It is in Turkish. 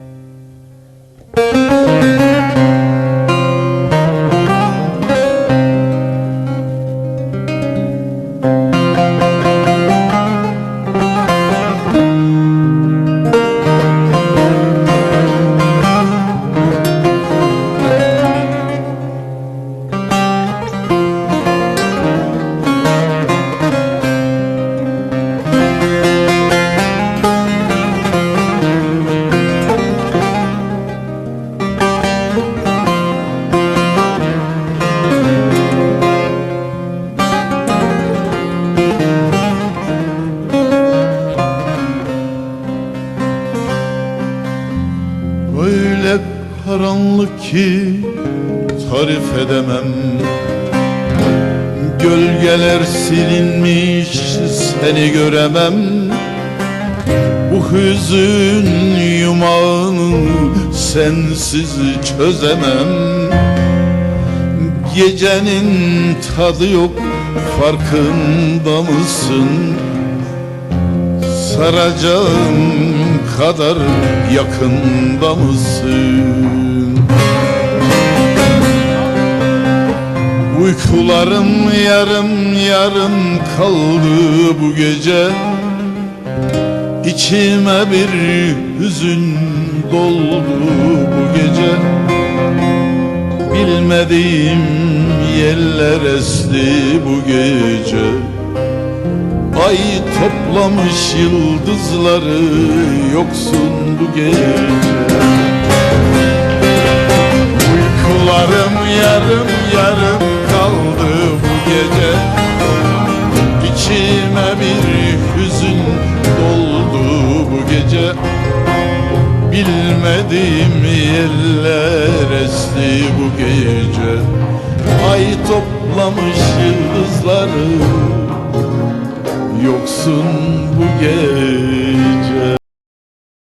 Música Öyle karanlık ki tarif edemem. Gölgeler silinmiş seni göremem. Bu hüzün yumağını sensiz çözemem. Gecenin tadı yok farkında mısın? Saracağım kadar yakında mısın? Uykularım yarım yarım kaldı bu gece. İçime bir hüzün doldu bu gece. Bilmediğim yerler esti bu gece Ay toplamış yıldızları yoksun bu gece. Uykularım yarım yarım kaldı bu gece. İçime bir hüzün doldu bu gece. Bilmediğim yerler esti bu gece. Ay toplamış yıldızları Yoksun bu gece